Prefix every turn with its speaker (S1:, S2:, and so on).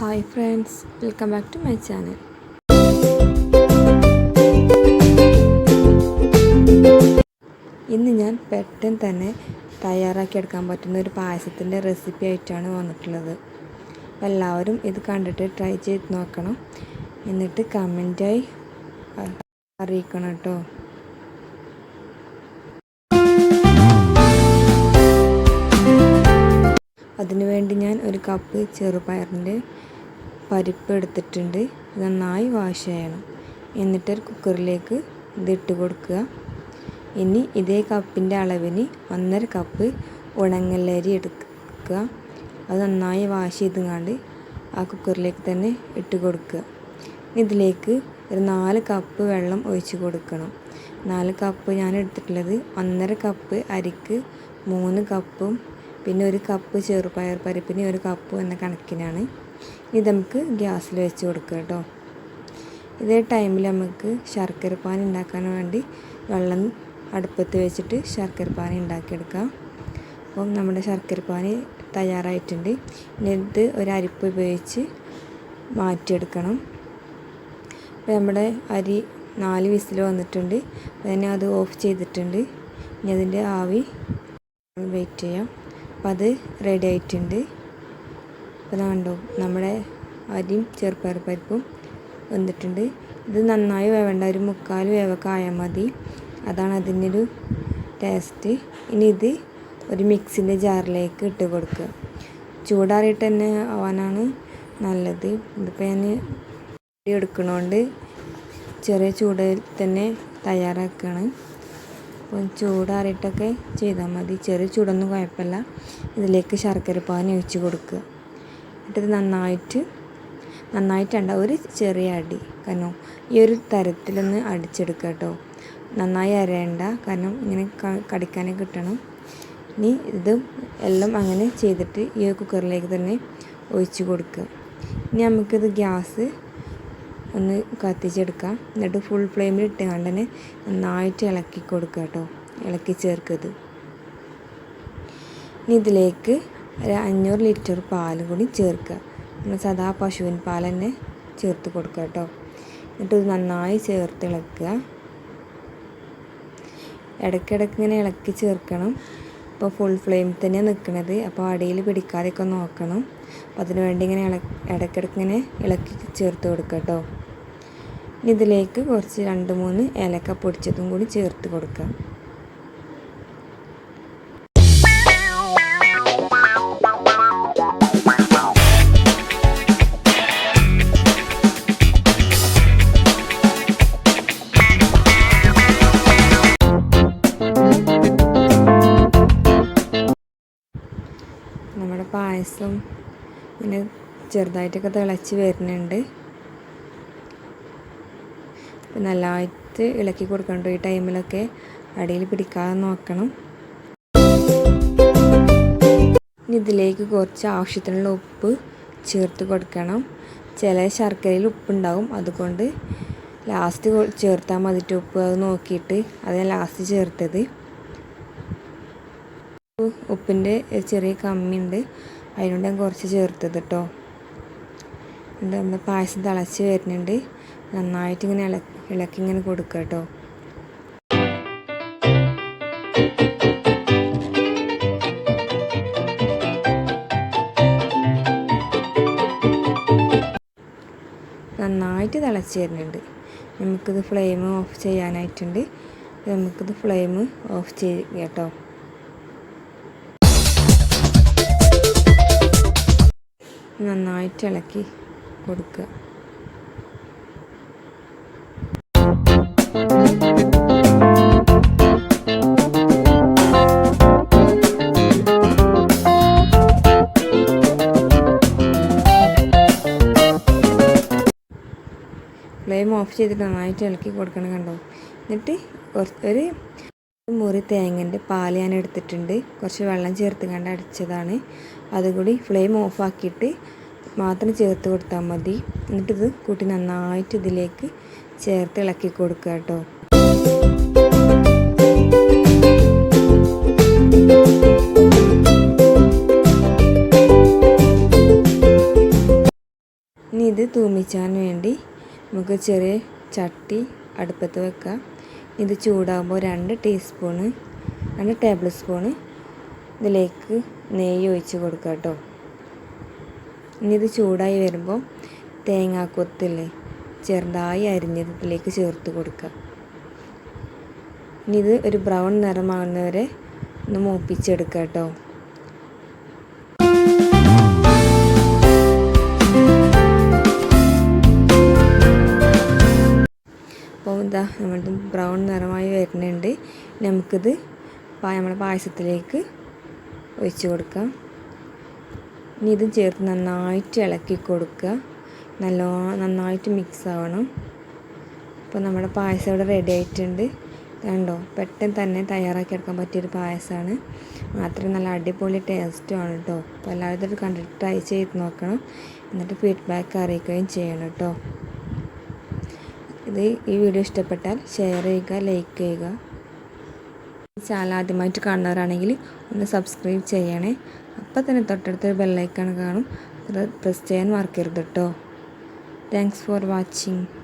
S1: Hi friends welcome back to my channel. ഇന്ന് ഞാൻ പെട്ടെന്ന് തന്നെ തയ്യാറാക്കി എടുക്കാൻ പറ്റുന്ന ഒരു പായസത്തിന്റെ റെസിപ്പി ആയിട്ടാണ് വന്നിട്ടുള്ളത്. എല്ലാവരും ഇത് കണ്ടിട്ട് ട്രൈ ചെയ്ത് നോക്കണം. എന്നിട്ട് കമന്റായി അറിയിക്കണം കേട്ടോ. അതിനുവേണ്ടി ഞാൻ ഒരു കപ്പ് ചെറുപയറിന്റെ പരിപ്പ് എടുത്തിട്ടുണ്ട്. നന്നായി വാഷ് ചെയ്യണം. എന്നിട്ട് കുക്കറിലേക്ക് ഇതിട്ട് കൊടുക്കുക. ഇനി ഇതേ കപ്പിന്റെ അളവിന് ഒന്നര കപ്പ് ഉണങ്ങലരി എടുക്കുക. അത് നന്നായി വാഷ് ചെയ്തുകൊണ്ട് ആ കുക്കറിലേക്ക് തന്നെ ഇട്ട് കൊടുക്കുക. ഇതിലേക്ക് ഒരു നാല് കപ്പ് വെള്ളം ഒഴിച്ച് കൊടുക്കണം. നാല് കപ്പ് ഞാൻ എടുത്തിട്ടുള്ളത് ഒന്നര കപ്പ് അരിക്ക് മൂന്ന് കപ്പും പിന്നെ ഒരു കപ്പ് ചെറുപയർ പരിപ്പിന് ഒരു കപ്പ് എന്ന കണക്കിനാണ്. ഇത് നമുക്ക് ഗ്യാസിൽ വെച്ച് കൊടുക്കുക കേട്ടോ. ഇതേ ടൈമിൽ നമുക്ക് ശർക്കര പാൻ ഉണ്ടാക്കാൻ വേണ്ടി വെള്ളം അടുപ്പത്ത് വെച്ചിട്ട് ശർക്കര പാൻ ഉണ്ടാക്കിയെടുക്കാം. അപ്പം നമ്മുടെ ശർക്കര പാൻ തയ്യാറായിട്ടുണ്ട്. ഇനി ഇത് ഒരു അരിപ്പ് ഉപയോഗിച്ച് മാറ്റിയെടുക്കണം. അപ്പോൾ നമ്മുടെ അരി നാല് വിസിൽ വന്നിട്ടുണ്ട്. പിന്നെ അത് ഓഫ് ചെയ്തിട്ടുണ്ട്. ഇനി അതിന്റെ ആവി വെയിറ്റ് ചെയ്യാം. അപ്പം അത് റെഡി ആയിട്ടുണ്ട് അപ്പോൾ കണ്ടോ നമ്മുടെ അരിയും ചെറുപ്പയർ പരിപ്പും വന്നിട്ടുണ്ട്. ഇത് നന്നായി വേവേണ്ട ഒരു മുക്കാൽ വേവൊക്കെ ആയാൽ മതി. അതാണ് അതിന്റെ ഒരു ടേസ്റ്റ് ഇനി ഇത് ഒരു മിക്സിന്റെ ജാറിലേക്ക് ഇട്ട് കൊടുക്കുക. ചൂടാറിയിട്ട് തന്നെ ആവാനാണ് നല്ലത്. ഇതിപ്പോൾ ഞാൻ എടുക്കണോണ്ട് ചെറിയ ചൂടിൽ തന്നെ തയ്യാറാക്കുകയാണ് അപ്പം ചൂടാറിയിട്ടൊക്കെ ചെയ്താൽ മതി. ചെറിയ ചൂടൊന്നും കുഴപ്പമില്ല. ഇതിലേക്ക് ശർക്കര പാനി ഒഴിച്ച് കൊടുക്കുക. എന്നിട്ടത് നന്നായിട്ട് നന്നായിട്ടുണ്ട ഒരു ചെറിയ അടി. കാരണം ഈ ഒരു തരത്തിലൊന്ന് അടിച്ചെടുക്കുക കേട്ടോ. നന്നായി അരയണ്ട. കാരണം ഇങ്ങനെ കടിക്കാനേ കിട്ടണം. ഇനി ഇത് എല്ലാം അങ്ങനെ ചെയ്തിട്ട് ഈ കുക്കറിലേക്ക് തന്നെ ഒഴിച്ച് കൊടുക്കുക. ഇനി നമുക്കിത് ഗ്യാസ് ഒന്ന് കത്തിച്ചെടുക്കാം. എന്നിട്ട് ഫുൾ ഫ്ലെയിമിൽ ഇട്ട് കണ്ടന് നന്നായിട്ട് ഇളക്കി കൊടുക്കുക കേട്ടോ ഇളക്കി ചേർക്കത് ഇനി ഇതിലേക്ക് ഒരു അഞ്ഞൂറ് ലിറ്റർ പാൽ കൂടി ചേർക്കുക. നമ്മൾ സദാ പശുവിൻ പാൽ തന്നെ ചേർത്ത് കൊടുക്കുക കേട്ടോ എന്നിട്ട് ഇത് നന്നായി ചേർത്ത് ഇളക്കുക. ഇടയ്ക്കിടയ്ക്ക് ഇങ്ങനെ ഇളക്കി ചേർക്കണം. ഇപ്പോൾ ഫുൾ ഫ്ലെയിമിൽ തന്നെയാണ് നിൽക്കുന്നത് അപ്പോൾ അടിയിൽ പിടിക്കാതെയൊക്കെ നോക്കണം. അപ്പോൾ അതിനുവേണ്ടി ഇങ്ങനെ ഇള ഇടയ്ക്കിടയ്ക്ക് ഇങ്ങനെ ഇളക്കി ചേർത്ത് കൊടുക്കുക കേട്ടോ ഇതിലേക്ക് കുറച്ച് രണ്ട് മൂന്ന് ഏലക്ക പൊടിച്ചതും കൂടി ചേർത്ത് കൊടുക്കാം. നമ്മുടെ പായസം ഇങ്ങനെ ചെറുതായിട്ടൊക്കെ തിളച്ച് വരുന്നുണ്ട്. നല്ലതായിട്ട് ഇളക്കി കൊടുക്കണം ഈ ടൈമിലൊക്കെ അടിയിൽ പിടിക്കാതെ നോക്കണം. ഇതിലേക്ക് കുറച്ച് ആവശ്യത്തിനുള്ള ഉപ്പ് ചേർത്ത് കൊടുക്കണം. ചില ശർക്കരയിൽ ഉപ്പുണ്ടാവും. അതുകൊണ്ട് ലാസ്റ്റ് ചേർത്താൽ മതിട്ട് ഉപ്പ്. അത് നോക്കിയിട്ട് അത് ലാസ്റ്റ് ചേർത്തത്. ഉപ്പിന്റെ ചെറിയ കമ്മിയുണ്ട്. അതിനോട് ഞാൻ കുറച്ച് ചേർത്തത് കേട്ടോ നമ്മൾ പായസം തിളച്ച് വരുന്നുണ്ട്. നന്നായിട്ട് ഇങ്ങനെ ഇള ഇളക്കി ഇങ്ങനെ കൊടുക്കുക കേട്ടോ. നന്നായിട്ട് തിളച്ച് വരുന്നുണ്ട്. നമുക്കിത് ഫ്ലെയിം ഓഫ് ചെയ്യാനായിട്ടുണ്ട്. നമുക്കിത് ഫ്ലെയിം ഓഫ് ചെയ്യുക കേട്ടോ. നന്നായിട്ട് ഇളക്കി കൊടുക്കുക. ഫ്ലെയിം ഓഫ് ചെയ്തിട്ട് നന്നായിട്ട് ഇളക്കി കൊടുക്കണം കണ്ടോ? എന്നിട്ട് ഒരു മുറി തേങ്ങന്റെ പാൽ ഞാൻ എടുത്തിട്ടുണ്ട്. കുറച്ച് വെള്ളം ചേർത്ത് കണ്ട് അടിച്ചതാണ്. അതുകൂടി ഫ്ലെയിം ഓഫാക്കിയിട്ട് മാത്രം ചേർത്ത് കൊടുത്താൽ മതി. എന്നിട്ടിത് കൂട്ടി നന്നായിട്ട് ഇതിലേക്ക് ചേർത്ത് ഇളക്കി കൊടുക്കുക കേട്ടോ. ഇനി ഇത് തൂമിച്ചാൻ വേണ്ടി നമുക്ക് ചെറിയ ചട്ടി അടുപ്പത്ത് വെക്കാം. ഇത് ചൂടാകുമ്പോൾ രണ്ട് ടീസ്പൂണ് രണ്ട് ടേബിൾ സ്പൂണ് ഇതിലേക്ക് നെയ്യ് ഒഴിച്ച് കൊടുക്കാം കേട്ടോ. ഇനി ഇത് ചൂടായി വരുമ്പോൾ തേങ്ങാക്കൊത്തില്ലേ ചെറുതായി അരിഞ്ഞത് ഇതിലേക്ക് ചേർത്ത് കൊടുക്കുക. ഇനി ഇത് ഒരു ബ്രൗൺ നിറമാകുന്നവരെ ഒന്ന് മൂപ്പിച്ചെടുക്കുക കേട്ടോ. അപ്പോൾ ഇതാ നമ്മുടെ ബ്രൗൺ നിറമായി വരുന്നുണ്ട്. നമുക്കിത് നമ്മുടെ പായസത്തിലേക്ക് ഒഴിച്ചു കൊടുക്കാം. ഇനി ഇത് ചേർത്ത് നന്നായിട്ട് ഇളക്കി കൊടുക്കുക. നല്ല നന്നായിട്ട് മിക്സ് ആവണം. അപ്പോൾ നമ്മുടെ പായസം ഇവിടെ റെഡി ആയിട്ടുണ്ട്. കണ്ടോ? പെട്ടെന്ന് തന്നെ തയ്യാറാക്കി എടുക്കാൻ പറ്റിയൊരു പായസമാണ്. മാത്രം നല്ല അടിപൊളി ടേസ്റ്റുമാണ് കേട്ടോ അപ്പോൾ എല്ലാവരും ഇത് കണ്ടിട്ട് ട്രൈ ചെയ്ത് നോക്കണം. എന്നിട്ട് ഫീഡ്ബാക്ക് അറിയിക്കുകയും ചെയ്യണം കേട്ടോ ഇത് ഈ വീഡിയോ ഇഷ്ടപ്പെട്ടാൽ ഷെയർ ചെയ്യുക ലൈക്ക് ചെയ്യുക. ചാനൽ ആദ്യമായിട്ട് കാണുന്നവരാണെങ്കിൽ ഒന്ന് സബ്സ്ക്രൈബ് ചെയ്യണേ. അപ്പം തന്നെ തൊട്ടടുത്തൊരു ബെല്ലൈക്കൺ കാണും. പ്രസ് ചെയ്യാൻ മറക്കരുത് കേട്ടോ താങ്ക്സ് ഫോർ വാച്ചിങ്